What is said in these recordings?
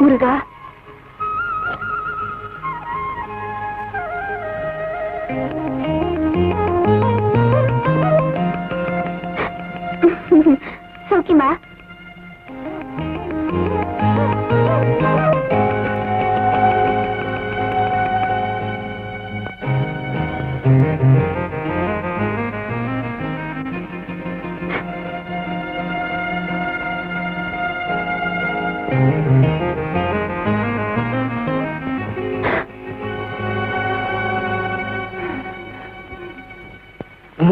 முருகா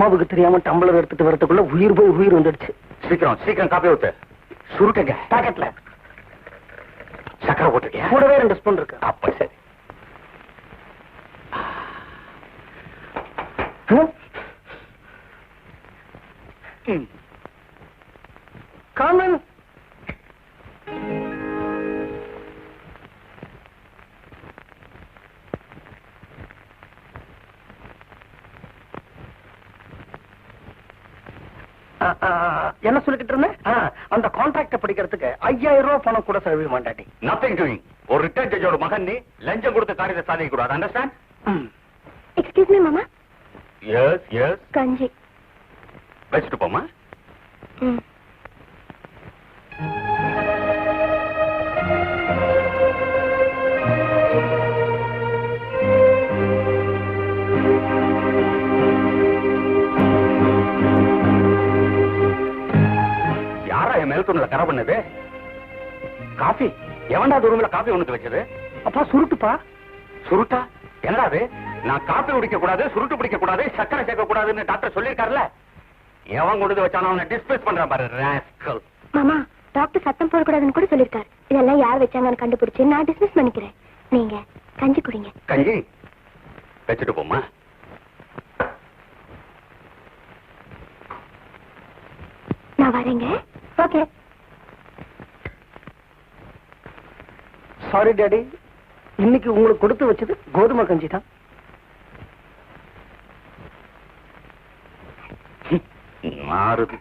உமாவுக்கு தெரியாம டம்ளர் எடுத்துட்டு வரதுக்குள்ள உயிர் போய் உயிர் வந்துடுச்சு. சீக்கிரம் சீக்கிரம் காப்பி ஊத்து. சுருட்டுங்க பாக்கெட்ல சக்கரை போட்டிருக்கியா? கூடவே ரெண்டு ஸ்பூன் இருக்கு. அப்ப சரி. காமன் என்ன சொல்லிக்கிட்டு இருந்தேன் அந்த கான்ட்ராக்ட படிக்கிறதுக்கு ஐயாயிரம் ரூபாய் பணம் கூட செலவு மாட்டாட்டி. நத்திங் டூயிங் ஒரு ரிட்டையர் ஜட்ஜோட மகன் நீ லஞ்சம் கொடுத்து காரியத்தை சாதிக்க கூடாது அண்டர்ஸ்டாண்ட் எக்ஸ்கியூஸ் மீ மாமா. எஸ் எஸ் கஞ்சி. வச்சுட்டு போமா யாரா என் மேல் துணில கரை பண்ணது. காஃபி. எவன்டா ரூம்ல காஃபி ஒண்ணுக்கு வச்சது? அப்பா சுருட்டுப்பா. சுருட்டா? என்னடா அது? நான் காப்பி குடிக்க கூடாது சுருட்டு பிடிக்க கூடாது சக்கரை சேர்க்க கூடாதுன்னு டாக்டர் சொல்லிருக்காருல்ல எவன் கொண்டு வந்து வச்சானோ அவனை டிஸ்பிளேஸ் பண்றான் பாரு rascal. மாமா டாக்டர் சத்தம் போடக்கூடாதுன்னு கூட சொல்லிருக்காரு இதெல்லாம் யார் வச்சாங்கன்னு கண்டுபிடிச்சு நான் டிஸ்மிஸ் பண்ணிக்கிறேன். நீங்க கஞ்சி குடிங்க. கஞ்சி? வச்சுட்டு போமா நான் வரேங்க. ஓகே. சாரி டாடி இன்னைக்கு உங்களுக்கு கொடுத்து வச்சது கோதுமை கஞ்சி தான். மாறுது.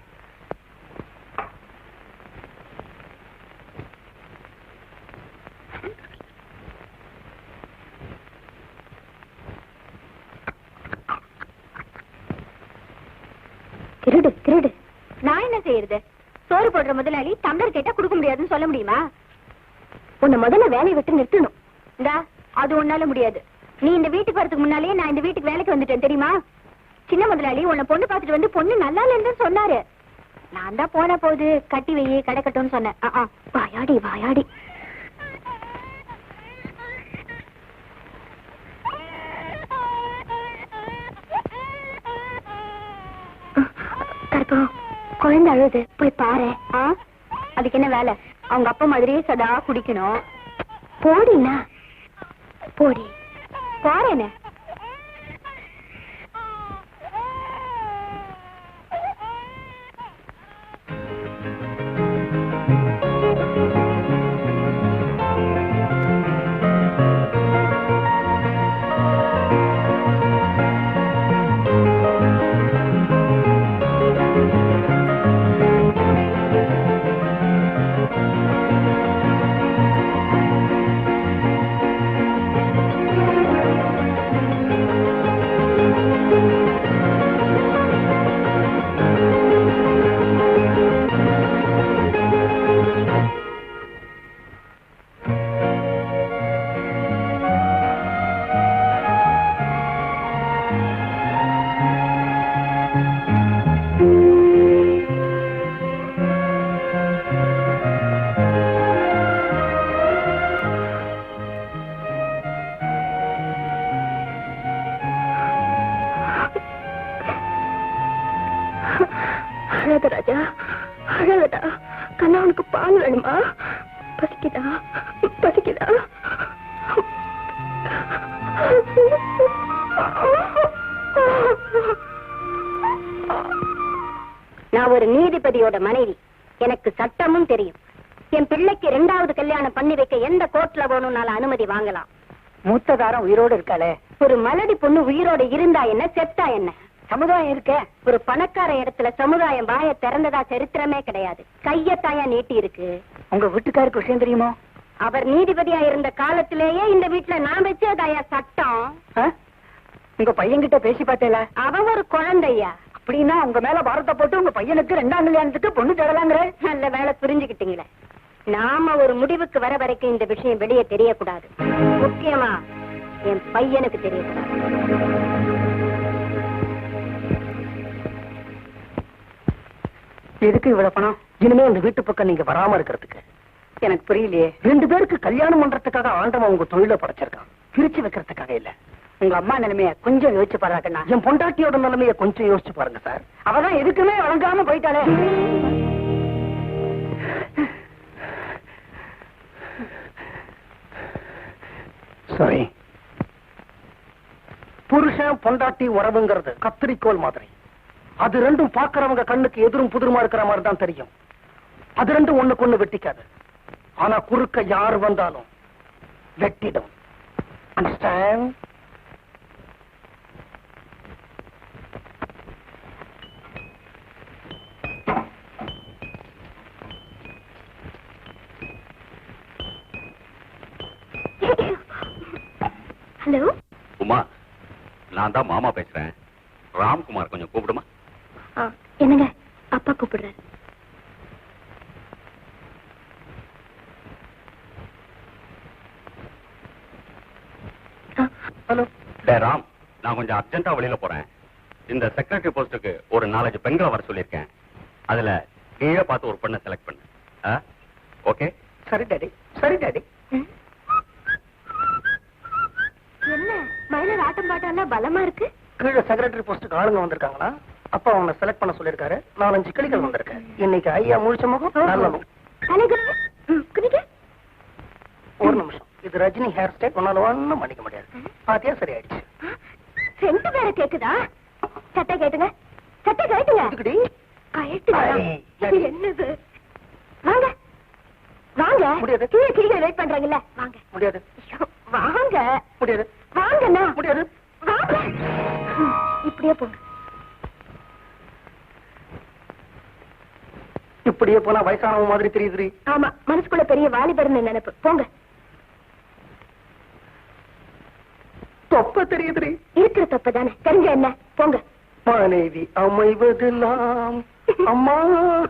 திருடு திருடு. நான் என்ன செய்யறது? சோறு போடுற முதலாளி டம்ளர் கேட்டா கொடுக்க முடியாதுன்னு சொல்ல முடியுமா? உன்னை முதல்ல வேலையை விட்டு நிறுத்தணும். இந்தா அது உன்னால முடியாது. நீ இந்த வீட்டுக்கு வரதுக்கு முன்னாலே நான் இந்த வீட்டுக்கு வேலைக்கு வந்துட்டேன் தெரியுமா? சின்ன முதலாளி உன்னை பொண்ணு பார்த்துட்டு வந்து பொண்ணு நல்லா இல்லைன்னு சொன்னாரு. நான் தான் போன போது கட்டி வை கிடக்கட்டும்னு சொன்னேன். வாயாடி வாயாடி. கருப்பம் குழந்தை அழுது. போய் பாரு. அதுக்கு என்ன வேலை? அவங்க அப்பா மாதிரியே சதா குடிக்கணும். போடினா போடி. போறேனே. அழாத ராஜா அழாதடா கண்ணா உனக்கு பால் வேணுமா? பசிக்குதா? பசிக்குதா? நான் ஒரு நீதிபதியோட மனைவி. எனக்கு சட்டமும் தெரியும். என் பிள்ளைக்கு இரண்டாவது கல்யாணம் பண்ணி வைக்க எந்த கோர்ட்ல வேணும்னால அனுமதி வாங்கலாம். மூத்ததாரம் உயிரோடு இருக்காளே. ஒரு மலடி பொண்ணு உயிரோட இருந்தா என்ன செத்தா என்ன? சமுதாயம் இருக்க ஒரு பணக்கார இடத்துல சமுதாயம் வாய திறந்ததா சரித்திரமே கிடையாது. கையத்தாயா நீட்டி இருக்கு. உங்க வீட்டுக்காருக்கு விஷயம் தெரியுமா? அவர் நீதிபதியா இருந்த காலத்திலேயே இந்த வீட்டுல நான் வச்சதாயா சட்டம்? உங்க பையன்கிட்ட பேசி பார்த்தேல. அவன் ஒரு குழந்தையா? அப்படின்னா உங்க மேல பாரத்தை போட்டு உங்க பையனுக்கு ரெண்டாம் கல்யாணத்துக்கு பொண்ணு தேடலாங்கிற. நல்ல வேலை புரிஞ்சுக்கிட்டீங்களே. நாம ஒரு முடிவுக்கு வர வரைக்கும் இந்த விஷயம் வெளியே தெரியக்கூடாது. முக்கியமா என் பையனுக்கு தெரியக்கூடாது. எதுக்கு இவ்வளவு பணம்? இனிமே இந்த வீட்டு பக்கம் நீங்க வராம இருக்கிறதுக்கு. எனக்கு புரியலையே. ரெண்டு பேருக்கு கல்யாணம் பண்றதுக்காக ஆண்டவன் உங்க தொழில படைச்சிருக்கான். பிரிச்சு வைக்கிறதுக்காக இல்ல. உங்க அம்மா நிலைமைய கொஞ்சம் யோசிச்சு பாராட்டா என் பொண்டாட்டியோட நிலைமைய கொஞ்சம் யோசிச்சு பாருங்க சார். அவதான் எதுக்குமே வழங்காம போயிட்டாளே சாரி புருஷன் பொண்டாட்டி உறவுங்கிறது கத்திரிக்கோல் மாதிரி. அது ரெண்டும் பாக்குறவங்க கண்ணுக்கு எதிரும் புதிருமா இருக்கிற மாதிரி தான் தெரியும். அது ரெண்டும் ஒண்ணுக்கு ஒண்ணு வெட்டிக்காது. ஆனா குறுக்க யார் வந்தாலும் வெட்டிடும். அண்டர்ஸ்டாண்ட் ஹலோ உமா நான் தான் மாமா பேசுறேன். ராம்குமார் கொஞ்சம் கூப்பிடுமா? என்னங்க? அப்பா கூப்பிடுறாரு. ஹலோ. ராம் நான் கொஞ்சம் அர்ஜென்ட்டா வெளியில போறேன். இந்த செக்ரட்டரி போஸ்டுக்கு ஒரு நாலஞ்சு பெண்களை வர சொல்லியிருக்கேன். அதுல நீயே பார்த்து ஒரு பொண்ணை செலக்ட் பண்ணு. ஓகே சரி டாடி. சரி டாடி. என்ன? மயிலர் ஆட்டம் பாட்டம் எல்லாம் பலமா இருக்கு? கீழே செக்ரட்டரி போஸ்ட்டுக்கு ஆளுங்க வந்திருக்காங்களா? அப்பா அவனை செலக்ட் பண்ண சொல்லிருக்காரு நாலஞ்சு கிளிகள் வந்திருக்கேன் இன்னைக்கு ஐயா முழிச்ச முகம் ஒரு நிமிஷம். இது ரஜினி ஹேர் ஸ்டைல் உன்னால ஒண்ணும் பண்ணிக்க முடியாது. பாத்தியா சரி ஆயிடுச்சு ரெண்டு பேரை கேக்குதா? சட்டை கேட்டுங்க. சட்டை கேட்டுங்க கழட்டுங்க. என்னது? வாங்க. வாங்க. முடியாது. கீழே கீழே வெயிட் பண்றாங்கல்ல. வாங்க. முடியாது. வாங்க. முடியாது. வாங்கண்ணா. முடியாது. வாங்க. இப்படியே போங்க. இப்படியே போனா வயசானவங்க மாதிரி தெரியுதுடி. ஆமா மனசுக்குள்ள பெரிய வாலிபர்னு நினைப்பு. போங்க. தொப்ப தெரியுதுடி. இருக்கிற தப்பு தானே. தெரிஞ்ச என்ன? போங்க. மனைவி அமைவதெல்லாம் அம்மா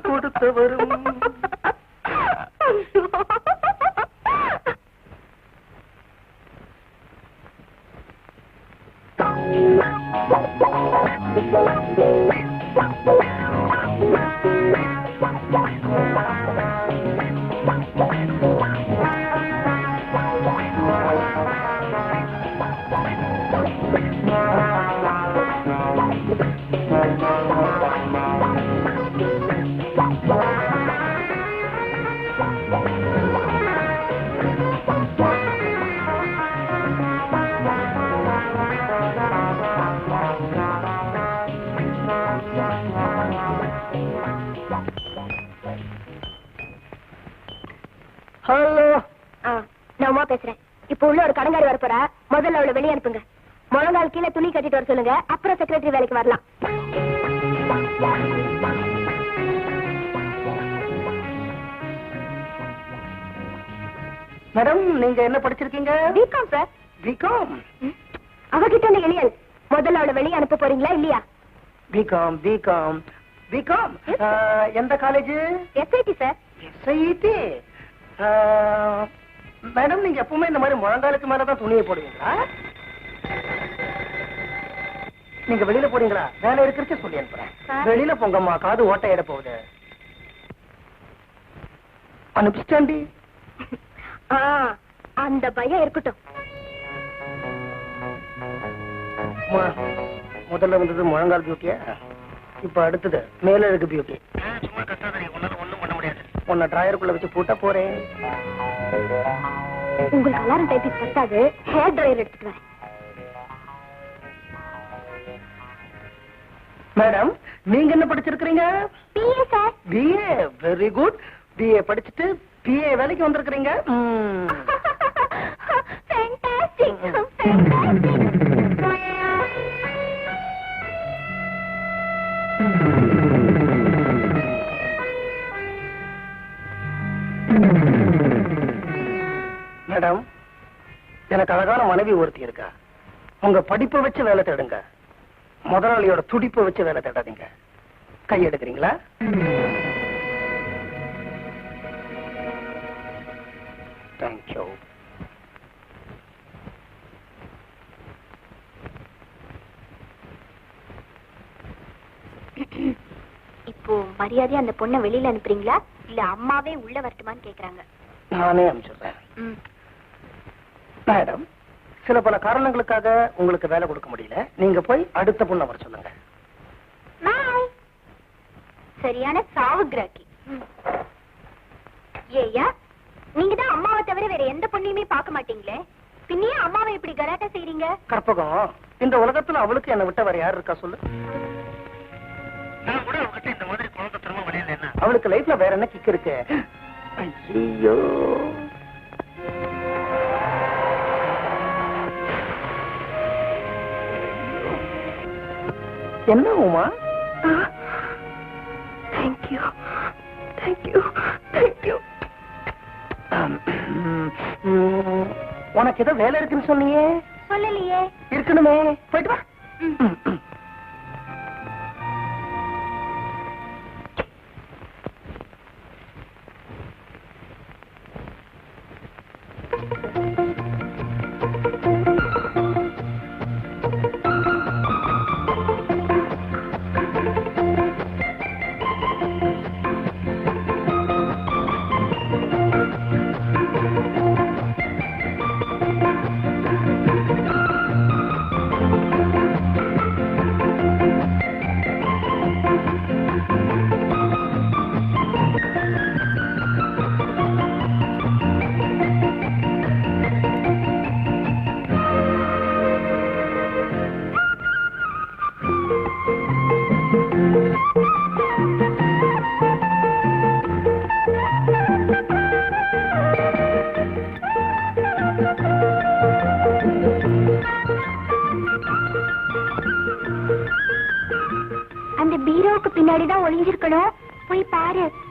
கொடுத்தவரும். ஹலோ. நான் உமா பேசுறேன். இப்ப உள்ள ஒரு கடங்காரி வர போறா முதல்ல அவளை வெளியே அனுப்புங்க. முழங்கால் கீழே துணி கட்டிட்டு வர சொல்லுங்க. அப்புறம் செக்ரட்டரி வேலைக்கு வரலாம். மேடம் நீங்க என்ன படிச்சிருக்கீங்க? பிகாம் சார் பிகாம் அவகிட்ட அந்த எளியல் முதல்ல அவளை வெளியே அனுப்ப போறீங்களா இல்லையா? B Com B Com B Com எந்த college SIT sir SIT madam நீங்க எப்பவுமே இந்த மாதிரி முழங்காலுக்கு மேலதான் துணியை போடுவீங்களா? நீங்க வெளியில போறீங்களா? வேலை இருக்கிறது சொல்லி அனுப்புறேன். வெளியில போங்கம்மா காது ஓட்டையிட போகுது. அனுப்பிச்சிட்டாண்டி. ஆ, அந்த பயம் இருக்கட்டும். முதல்ல வந்தது முழங்கால் பியூட்டியா இப்ப அடுத்தது மேல இருக்கு பியூட்டி சும்மா கஷ்டம் உன்னை டிராயருக்குள்ள வச்சு பூட்ட போறேன். உங்களுக்கு அலாரம் டைப்பிங் பத்தாது. ஹேர் ட்ரையர் எடுத்துட்டு வரேன். மேடம் நீங்க என்ன படிச்சிருக்கீங்க BA sir BA very good BA படிச்சுட்டு பிஏ வேலைக்கு வந்திருக்கிறீங்க? ம். ஃபேண்டாஸ்டிக் மேடம் எனக்கு அழகான மனைவி ஒருத்தி இருக்கா. உங்க படிப்பை வச்சு வேலை தேடுங்க. முதலாளியோட துடிப்பை வச்சு வேலை தேடாதீங்க. கை எடுக்கிறீங்களா? தேங்க்யூ இப்போ மரியாதையா அந்த பொண்ணை வெளியில அனுப்புறீங்களா? இல்ல அம்மாவே உள்ள வரட்டுமான்னு கேக்குறாங்க. நானே அனுப்பிச்சிடுறேன். ம். மேடம் சில பல காரணங்களுக்காக உங்களுக்கு வேலை கொடுக்க முடியல. நீங்க போய் அடுத்த பொண்ணை வர சொல்லுங்க. சரியான சாவு கிராக்கி. ஏயா நீங்க தான் அம்மாவை தவிர வேற எந்த பொண்ணையுமே பார்க்க மாட்டீங்களே? பின்னையே அம்மாவை இப்படி கலாட்டா செய்றீங்க? கற்பகம் இந்த உலகத்துல அவளுக்கு என்ன விட்ட வேற யார் இருக்கா சொல்லு? நான் கூட அவகிட்ட இந்த மாதிரி என்ன அவளுக்கு லைஃப்ல வேற என்ன கிக் இருக்கு? ஐயோ. என்ன உமா? தேங்க்யூ தேங்க்யூ தேங்க்யூ உனக்கு ஏதோ வேலை இருக்குன்னு சொன்னியே. சொல்லலையே. இருக்கணுமே. போயிட்டு வா. போய்